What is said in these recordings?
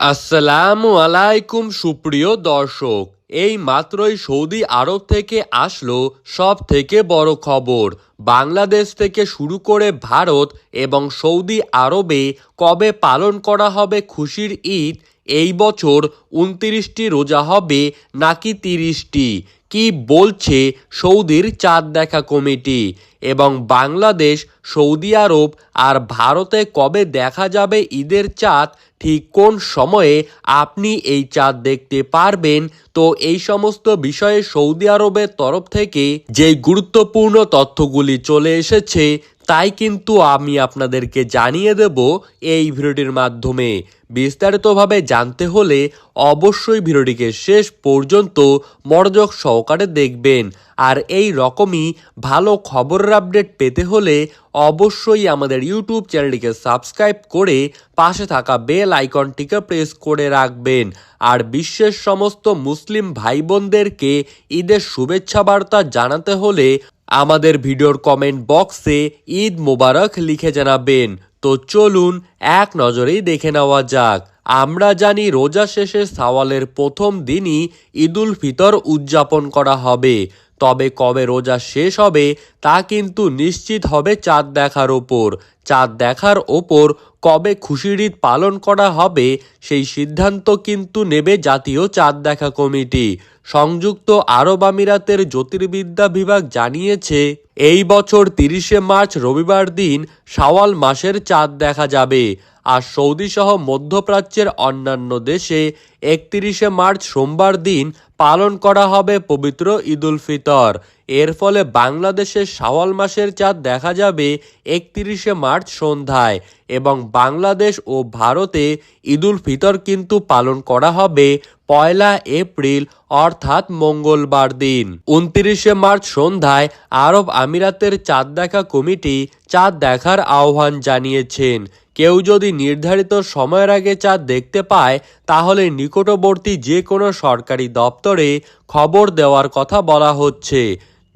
আসসালামু আলাইকুম, সুপ্রিয় দর্শক। এই মাত্রই সৌদি আরব থেকে আসলো সব থেকে বড় খবর। বাংলাদেশ থেকে শুরু করে ভারত এবং সৌদি আরবে কবে পালন করা হবে খুশির ঈদ, এই বছর উনত্রিশটি রোজা হবে নাকি তিরিশটি? কি বলছে সৌদির চাঁদ দেখা কমিটি? এবং বাংলাদেশ, সৌদি আরব আর ভারতে কবে দেখা যাবে ঈদের চাঁদ? ঠিক কোন সময়ে আপনি এই চাঁদ দেখতে পারবেন? তো এই সমস্ত বিষয়ে সৌদি আরবের তরফ থেকে যে গুরুত্বপূর্ণ তথ্যগুলি চলে এসেছে তাই কিন্তু আমি আপনাদেরকে জানিয়ে দেব এই ভিডিওটির মাধ্যমে। বিস্তারিতভাবে জানতে হলে অবশ্যই ভিডিওটিকে শেষ পর্যন্ত মনোযোগ সহকারে দেখবেন। আর এই রকমই ভালো খবরের আপডেট পেতে হলে অবশ্যই আমাদের ইউটিউব চ্যানেলটিকে সাবস্ক্রাইব করে পাশে থাকা বেল আইকনটিকে প্রেস করে রাখবেন। আর বিশ্বের সমস্ত মুসলিম ভাই বোনদেরকে ঈদের শুভেচ্ছা বার্তা জানাতে হলে আমাদের ভিডিওর কমেন্ট বক্সে ঈদ মোবারক লিখে জানাবেন। তো চলুন, এক নজরেই দেখে নেওয়া যাক। আমরা জানি রোজা শেষে সাওয়ালের প্রথম দিনই ঈদুল ফিতর উদযাপন করা হবে। তবে কবে রোজা শেষ হবে তা কিন্তু নিশ্চিত হবে চাঁদ দেখার ওপর। চাঁদ দেখার ওপর কবে খুশির ঈদ পালন করা হবে সেই সিদ্ধান্ত কিন্তু নেবে জাতীয় চাঁদ দেখা কমিটি। সংযুক্ত আরব আমিরাতের জ্যোতির্বিদ্যা বিভাগ জানিয়েছে, এই বছর তিরিশে মার্চ রবিবার দিন শাওয়াল মাসের চাঁদ দেখা যাবে। আর সৌদি সহ মধ্যপ্রাচ্যের অন্যান্য দেশে একত্রিশে মার্চ সোমবার দিন পালন করা হবে পবিত্র ঈদুল ফিতর। এর ফলে বাংলাদেশের শাওয়াল মাসের চাঁদ দেখা যাবে একত্রিশে মার্চ সন্ধ্যায় এবং বাংলাদেশ ও ভারতে ঈদুল ফিতর কিন্তু পালন করা হবে পয়লা এপ্রিল, অর্থাৎ মঙ্গলবার দিন। উনত্রিশে মার্চ সন্ধ্যায় আরব আমিরাতের চাঁদ দেখা কমিটি চাঁদ দেখার আহ্বান জানিয়েছেন। কেউ যদি নির্ধারিত সময়ের আগে চাঁদ দেখতে পায়, তাহলে নিকটবর্তী যে কোনো সরকারি দপ্তরে খবর দেওয়ার কথা বলা হচ্ছে।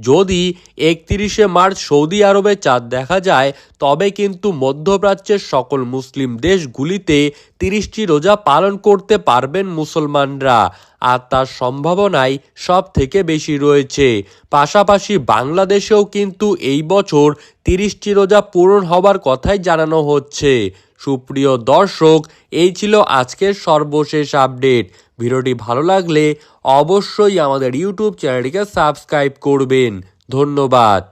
যদি একত্রিশে মার্চ সৌদি আরবে চাঁদ দেখা যায়, তবে কিন্তু মধ্যপ্রাচ্যের সকল মুসলিম দেশগুলিতে তিরিশটি রোজা পালন করতে পারবেন মুসলমানরা। আর তার সম্ভাবনাই সব থেকে বেশি রয়েছে। পাশাপাশি বাংলাদেশেও কিন্তু এই বছর তিরিশটি রোজা পূরণ হবার কথাই জানানো হচ্ছে। সুপ্রিয় দর্শক, এই ছিল আজকের সর্বশেষ আপডেট। ভিডিওটি ভালো লাগলে অবশ্যই আমাদের ইউটিউব চ্যানেলটিকে সাবস্ক্রাইব করবেন। ধন্যবাদ।